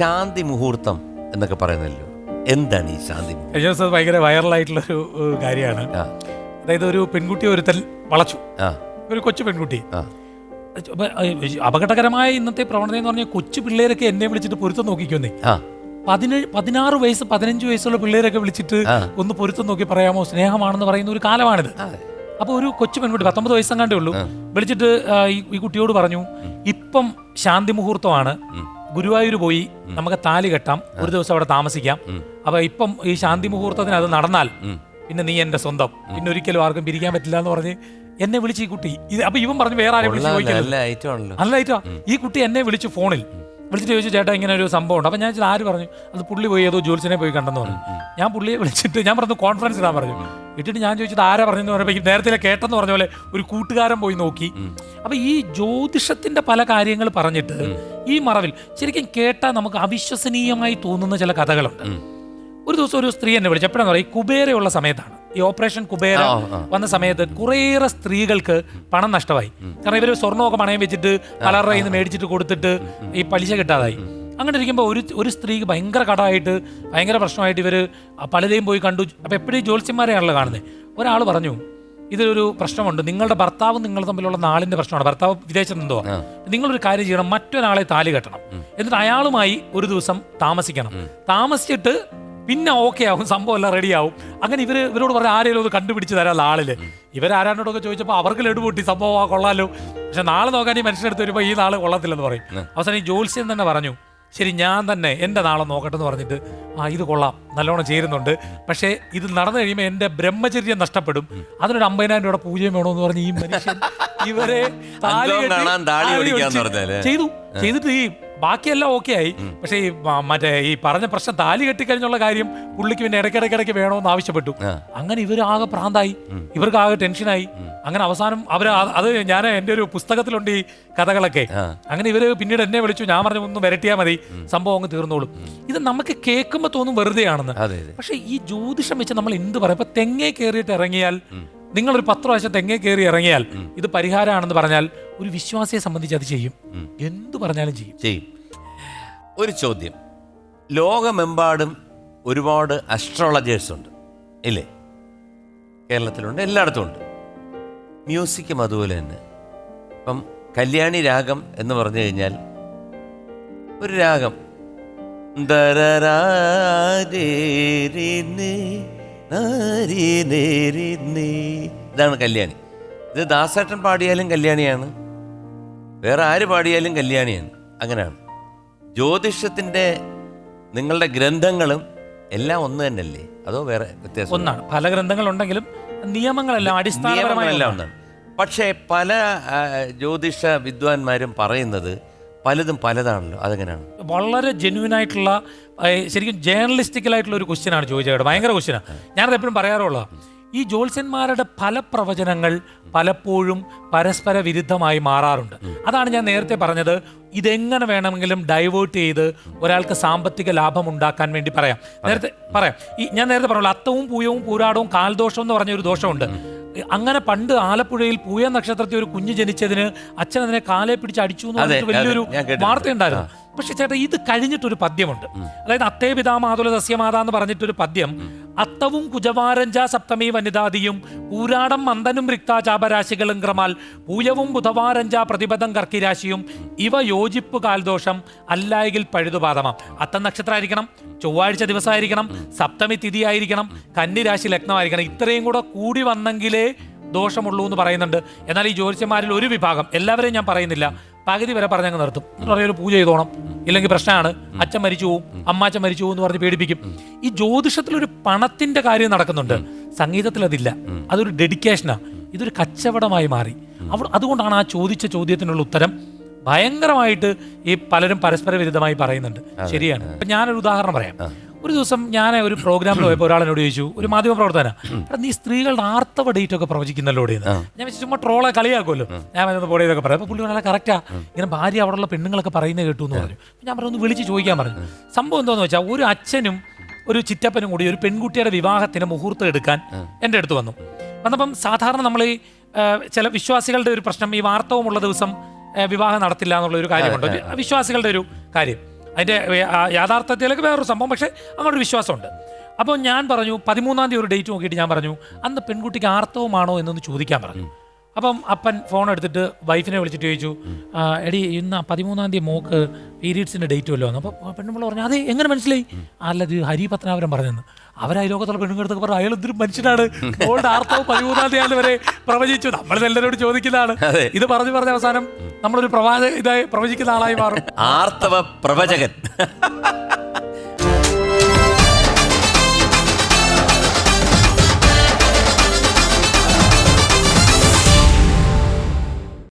ശാന്തി മുഹൂർത്തം എന്നൊക്കെ പറയുന്നല്ലോ എന്താണ് ഈ ശാന്തി മുഹൂർത്തം? അത് ഭയങ്കര വൈറലായിട്ടുള്ള ഒരു കാര്യമാണ്. ആ. അതായത് ഒരു പെൺകുട്ടി ഒരുത്തൻ വളച്ചു. ആ. ഒരു കൊച്ചു പെൺകുട്ടി. ആ. അപ്പൊ, ഏഹ്, അപകടകരമായ ഇന്നത്തെ പ്രവണത എന്ന് പറഞ്ഞാൽ കൊച്ചു പിള്ളേരൊക്കെ എന്നെ വിളിച്ചിട്ട് പൊരുത്തം നോക്കിക്കുന്നേ. ആ. പതിനേഴ് പതിനാറ് വയസ്സ് പതിനഞ്ച് വയസ്സുള്ള പിള്ളേരൊക്കെ വിളിച്ചിട്ട് ആ. ഒന്ന് പൊരുത്തം നോക്കി പറയാമോ? സ്നേഹമാണെന്ന് പറയുന്ന ഒരു കാലമാണിത്. ആ. അപ്പോൾ ഒരു കൊച്ചു പെൺകുട്ടി പത്തൊമ്പത് വയസ്സെങ്ങാണ്ടേ ഉള്ളൂ വിളിച്ചിട്ട് ആ, ഈ ഈ കുട്ടിയോട് പറഞ്ഞു ഇപ്പം ശാന്തി മുഹൂർത്തമാണ്. ഗുരുവായൂർ പോയി നമുക്ക് താലി കെട്ടാം. ഒരു ദിവസം അവിടെ താമസിക്കാം. അപ്പൊ ഇപ്പം ഈ ശാന്തി മുഹൂർത്തത്തിന് അത് നടന്നാൽ പിന്നെ നീ എന്റെ സ്വന്തം. പിന്നെ ഒരിക്കലും ആർക്കും പിരിക്കാൻ പറ്റില്ല എന്ന് പറഞ്ഞ് എന്നെ വിളിച്ച് ഈ കുട്ടി. ഇത് അപ്പൊ ഇവൻ പറഞ്ഞു വേറെ ആരെയും വിളിച്ച് ചോദിക്കരുത്. നല്ല ഐറ്റം ഈ കുട്ടി എന്നെ വിളിച്ചു ഫോണിൽ വിളിച്ചിട്ട് ചോദിച്ചു ചേട്ടാ ഇങ്ങനെ ഒരു സംഭവം ഉണ്ട്. അപ്പൊ ഞാൻ ആര് പറഞ്ഞു? അത് പുള്ളി പോയി ഏതോ ജോത്സിനെ പോയി കണ്ടെന്ന് പറഞ്ഞു. ഞാൻ പുള്ളിയെ വിളിച്ചിട്ട് ഞാൻ പറഞ്ഞു കോൺഫറൻസ് ഇടാൻ പറഞ്ഞു. ഇട്ടിട്ട് ഞാൻ ചോദിച്ചത് ആരാ പറഞ്ഞെന്ന് പറഞ്ഞപ്പോൾ നേരത്തെ കേട്ടെന്ന് പറഞ്ഞ പോലെ ഒരു കൂട്ടുകാരൻ പോയി നോക്കി. അപ്പൊ ഈ ജ്യോതിഷത്തിന്റെ പല കാര്യങ്ങൾ പറഞ്ഞിട്ട് ഈ മറവിൽ ശരിക്കും കേട്ടാൽ നമുക്ക് അവിശ്വസനീയമായി തോന്നുന്ന ചില കഥകളുണ്ട്. ഒരു ദിവസം ഒരു സ്ത്രീ എന്നെ വിളിച്ചു. എപ്പോഴാന്ന് പറയും കുബേരയുള്ള സമയത്താണ്. ഈ ഓപ്പറേഷൻ കുബേര. വന്ന സമയത്ത് കുറേയേറെ സ്ത്രീകൾക്ക് പണം നഷ്ടമായി. കാരണം ഇവർ സ്വർണമൊക്കെ പണയം വെച്ചിട്ട് പലരുടെ കയ്യിൽ നിന്ന് മേടിച്ചിട്ട് കൊടുത്തിട്ട് ഈ പലിശ കിട്ടാതായി. അങ്ങനെ ഇരിക്കുമ്പോൾ ഒരു ഒരു സ്ത്രീക്ക് ഭയങ്കര കടമായിട്ട് ഭയങ്കര പ്രശ്നമായിട്ട് ഇവർ പലരെയും പോയി കണ്ടു. അപ്പോൾ എപ്പോഴും ജ്യോത്സ്യന്മാരെയാണല്ലോ കാണുന്നത് ഒരാൾ പറഞ്ഞു ഇതിലൊരു പ്രശ്നമുണ്ട്. നിങ്ങളുടെ ഭർത്താവും നിങ്ങൾ തമ്മിലുള്ള നാളിന്റെ പ്രശ്നമാണ്. ഭർത്താവ് വിദേശത്ത് എന്തോ നിങ്ങളൊരു കാര്യം ചെയ്യണം. മറ്റൊരാളെ താലി കെട്ടണം. എന്നിട്ട് അയാളുമായി ഒരു ദിവസം താമസിക്കണം. താമസിച്ചിട്ട് പിന്നെ ഓക്കെ ആവും. സംഭവം എല്ലാം റെഡിയാവും അങ്ങനെ ഇവർ ഇവരോട് പറഞ്ഞ ആരെങ്കിലും ഒന്ന് കണ്ടുപിടിച്ച് തരാം ആളിൽ. ഇവരാരാണ്ടോടൊക്കെ ചോദിച്ചപ്പോൾ അവർക്ക് ലഡു പൊട്ടി. സംഭവം ആ കൊള്ളാലോ. പക്ഷെ നാളെ നോക്കാൻ ഈ മനുഷ്യനെടുത്ത് വരുമ്പോൾ ഈ നാൾ കൊള്ളത്തില്ലെന്ന് പറയും. അവസാനം ഈ ജോത്സ്യൻ തന്നെ പറഞ്ഞു ശരി ഞാൻ തന്നെ എന്റെ നാളെ നോക്കട്ടെ എന്ന് പറഞ്ഞിട്ട് ആ ഇത് കൊള്ളാം നല്ലോണം ചേരുന്നുണ്ട്. പക്ഷേ ഇത് നടന്നു കഴിയുമ്പോൾ എന്റെ ബ്രഹ്മചര്യം നഷ്ടപ്പെടും. അതിനൊരു അമ്പതിനായിരം രൂപയുടെ പൂജയും വേണമെന്ന് പറഞ്ഞ് ഈ മനുഷ്യൻ ഇവരെ? ചെയ്തു. ചെയ്തിട്ട് ഈ ബാക്കിയെല്ലാം ഓക്കെ ആയി. പക്ഷെ ഈ മ- മറ്റേ ഈ പറഞ്ഞ പ്രശ്നം താലി കെട്ടിക്കഴിഞ്ഞുള്ള കാര്യം പുള്ളിക്ക് പിന്നെ ഇടയ്ക്കിടയ്ക്കിടയ്ക്ക് വേണമെന്ന് ആവശ്യപ്പെട്ടു. അങ്ങനെ ഇവർ ആകെ പ്രാന്തായി. ഇവർക്ക് ആകെ ടെൻഷനായി. അങ്ങനെ അവസാനം അവർ അത് ഞാൻ എന്റെ ഒരു പുസ്തകത്തിലുണ്ട് ഈ കഥകളൊക്കെ. അങ്ങനെ ഇവർ പിന്നീട് എന്നെ വിളിച്ചു ഞാൻ പറഞ്ഞു ഒന്ന് വരട്ടിയാൽ മതി. സംഭവം അങ്ങ് തീർന്നോളും. ഇത് നമുക്ക് കേൾക്കുമ്പോൾ തോന്നും വെറുതെയാണെന്ന്. അതെ അതെ. പക്ഷെ ഈ ജ്യോതിഷം വെച്ച് നമ്മൾ എന്ത് പറയാം? ഇപ്പൊ തെങ്ങേ കയറിയിട്ട് ഇറങ്ങിയാൽ നിങ്ങളൊരു പത്ത് പ്രാവശ്യം തെങ്ങേ കയറി ഇറങ്ങിയാൽ ഇത് പരിഹാരമാണെന്ന് പറഞ്ഞാൽ ഒരു വിശ്വാസിയെ സംബന്ധിച്ച് അത് ചെയ്യും. എന്തു പറഞ്ഞാലും ചെയ്യും. ചെയ്യും. ഒരു ചോദ്യം. ലോകമെമ്പാടും ഒരുപാട് അസ്ട്രോളജേഴ്സ് ഉണ്ട്. ഇല്ലേ? കേരളത്തിലുണ്ട് എല്ലായിടത്തും ഉണ്ട്. മ്യൂസിക്കും അതുപോലെ തന്നെ. ഇപ്പം കല്യാണി രാഗം എന്ന് പറഞ്ഞു കഴിഞ്ഞാൽ ഒരു രാഗം. ഇതാണ് കല്യാണി. ഇത് ദാസേട്ടൻ പാടിയാലും കല്യാണിയാണ്. വേറെ ആര് പാടിയാലും കല്യാണിയാണ് അങ്ങനെയാണ്. ജ്യോതിഷത്തിന്റെ നിങ്ങളുടെ ഗ്രന്ഥങ്ങളും എല്ലാം ഒന്ന് തന്നെയല്ലേ? അതോ വേറെ വ്യത്യാസം? ഒന്നാണ്. പല ഗ്രന്ഥങ്ങളുണ്ടെങ്കിലും നിയമങ്ങളെല്ലാം അടിസ്ഥാനപരമായെല്ലാം. ഒന്നാണ്. പക്ഷേ പല ജ്യോതിഷ വിദ്വാൻമാരും പറയുന്നത് പലതും പലതാണല്ലോ. അതെങ്ങനെയാണ്? വളരെ ജെന്യൂൻ ആയിട്ടുള്ള ശരിക്കും ജേർണലിസ്റ്റിക്കലായിട്ടുള്ള ഒരു ക്വസ്റ്റ്യനാണ് ചോദിച്ചത് ഭയങ്കര ക്വസ്റ്റ്യനാണ് ഞാനത് എപ്പോഴും പറയാറുള്ള ഈ ജ്യോത്സ്യന്മാരുടെ പല പ്രവചനങ്ങൾ പലപ്പോഴും പരസ്പര വിരുദ്ധമായി മാറാറുണ്ട്. അതാണ് ഞാൻ നേരത്തെ പറഞ്ഞത്. ഇതെങ്ങനെ വേണമെങ്കിലും ഡൈവേർട്ട് ചെയ്ത് ഒരാൾക്ക് സാമ്പത്തിക ലാഭം ഉണ്ടാക്കാൻ വേണ്ടി പറയാം. നേരത്തെ പറയാം. ഈ ഞാൻ നേരത്തെ പറഞ്ഞല്ലോ അത്തവും പൂയവും പൂരാടവും കാൽദോഷം എന്ന് പറഞ്ഞ ഒരു ദോഷമുണ്ട് അങ്ങനെ പണ്ട് ആലപ്പുഴയിൽ പൂയ നക്ഷത്രത്തിൽ ഒരു കുഞ്ഞ് ജനിച്ചതിന് അച്ഛൻ അതിനെ കാലെ പിടിച്ച് അടിച്ചു എന്ന് പറഞ്ഞിട്ട് വലിയൊരു വാർത്തയുണ്ടായിരുന്നു പക്ഷെ ചേട്ടാ ഇത് കഴിഞ്ഞിട്ടൊരു പദ്യമുണ്ട്. അതായത് അത്തേ പിതാമാതുല സസ്യമാത എന്ന് പറഞ്ഞിട്ടൊരു പദ്യം. അത്തവും കുജവാരഞ്ച സപ്തമി വനിതാദിയും ഊരാടം മന്ദനും റിക്താചാപരാശികളും ക്രമാൽ പൂയവും ബുധവാരഞ്ച പ്രതിപദം കർക്കിരാശിയും ഇവ യോജിപ്പ് കാൽദോഷം അല്ലായെങ്കിൽ പഴുതുപാതമാം അത്തം നക്ഷത്രമായിരിക്കണം ചൊവ്വാഴ്ച ദിവസമായിരിക്കണം സപ്തമി തിഥി ആയിരിക്കണം കന്നിരാശി ലഗ്നമായിരിക്കണം. ഇത്രയും കൂടെ കൂടി വന്നെങ്കിലേ ദോഷമുള്ളൂ എന്ന് പറയുന്നുണ്ട്. എന്നാൽ ഈ ജ്യോതിഷന്മാരിൽ ഒരു വിഭാഗം എല്ലാവരെയും ഞാൻ പറയുന്നില്ല പകുതി വരെ പറഞ്ഞങ്ങ് നിർത്തും. എന്ന് ഒരു പൂജ ചെയ്തോണം. ഇല്ലെങ്കിൽ പ്രശ്നമാണ്. അച്ഛൻ മരിച്ചു പോവും. അമ്മാച്ചൻ മരിച്ചു പോകും എന്ന് പറഞ്ഞ് പേടിപ്പിക്കും. ഈ ജ്യോതിഷത്തിൽ ഒരു പണത്തിന്റെ കാര്യം നടക്കുന്നുണ്ട്. സംഗീതത്തിൽ അതില്ല. അതൊരു ഡെഡിക്കേഷനാണ് ഇതൊരു കച്ചവടമായി മാറി. അവർ അതുകൊണ്ടാണ് ആ ചോദിച്ച ചോദ്യത്തിനുള്ള ഉത്തരം ഭയങ്കരമായിട്ട് ഈ പലരും പരസ്പര വിരുദ്ധമായി പറയുന്നുണ്ട് ശരിയാണ്. ഇപ്പൊ ഞാനൊരു ഉദാഹരണം പറയാം. ഒരു ദിവസം ഞാൻ ഒരു പ്രോഗ്രാമിൽ പോയപ്പോൾ ഒരാൾ എന്നോട് ചോദിച്ചു ഒരു മാധ്യമ പ്രവർത്തന നീ സ്ത്രീകളുടെ ആർത്തവ ഡേറ്റ് ഒക്കെ പ്രവചിക്കുന്നല്ലോ എന്ന്. ഞാൻ വെച്ച് ചുമ്മാ ട്രോളെ കളിയാക്കുമല്ലോ. ഞാൻ വരുന്നത് പോടെ ഇതൊക്കെ പറയാം. അപ്പൊ പുള്ളി പറഞ്ഞാൽ കറക്റ്റാ ഇങ്ങനെ ഭാര്യ അവിടെയുള്ള പെണ്ണുങ്ങളൊക്കെ പറയുന്നത് കേട്ടു എന്ന് പറഞ്ഞു. ഞാൻ പറഞ്ഞു ഒന്ന് വിളിച്ച് ചോദിക്കാൻ പറഞ്ഞു. സംഭവം എന്താണെന്ന് വെച്ചാൽ ഒരു അച്ഛനും ഒരു ചിറ്റപ്പനും കൂടി ഒരു പെൺകുട്ടിയുടെ വിവാഹത്തിന് മുഹൂർത്തം എടുക്കാൻ എന്റെ അടുത്ത് വന്നു. വന്നപ്പം സാധാരണ നമ്മൾ ഈ ചില വിശ്വാസികളുടെ ഒരു പ്രശ്നം ഈ വാർത്തവുമുള്ള ദിവസം വിവാഹം നടത്തില്ല എന്നുള്ള ഒരു കാര്യമുണ്ട്. വിശ്വാസികളുടെ ഒരു കാര്യം. അതിന്റെ യാഥാർത്ഥ്യത്തിലേക്ക് വേറൊരു സംഭവം പക്ഷേ അങ്ങോട്ടൊരു വിശ്വാസമുണ്ട്. അപ്പോൾ ഞാൻ പറഞ്ഞു പതിമൂന്നാം തീയതി ഒരു ഡേറ്റ് നോക്കിയിട്ട് ഞാൻ പറഞ്ഞു അന്ന് പെൺകുട്ടിക്ക് ആർത്തവമാണോ എന്നൊന്ന് ചോദിക്കാൻ പറഞ്ഞു. അപ്പം അപ്പൻ ഫോൺ എടുത്തിട്ട് വൈഫിനെ വിളിച്ചിട്ട് ചോദിച്ചു എടി ഇന്ന് പതിമൂന്നാം തീയതി മോക്ക് പീരീഡ്സിന്റെ ഡേറ്റ് വല്ലോ എന്ന് അപ്പോൾ പെണ്ണുമ്പോൾ പറഞ്ഞു അത് എങ്ങനെ മനസ്സിലായി? അല്ല ഇത് ഹരി പത്മനാഭരം പറഞ്ഞെന്ന്. അവരായി ലോകത്തുള്ള പെണ്ണുങ്ങളടുത്തൊക്കെ പറഞ്ഞു അയാൾ എന്തൊരു മനുഷ്യനാണ്. ഓൾഡ് ആർത്തവ പതിമൂന്നാം തീയതി വരെ പ്രവചിച്ചു. നമ്മൾ എല്ലാവരോട് ചോദിക്കുന്നതാണ്. ഇത് പറഞ്ഞു പറഞ്ഞ അവസാനം നമ്മളൊരു പ്രവാചക ഇതായി പ്രവചിക്കുന്ന ആളായി മാറും. ആർത്തവ പ്രവചകൻ.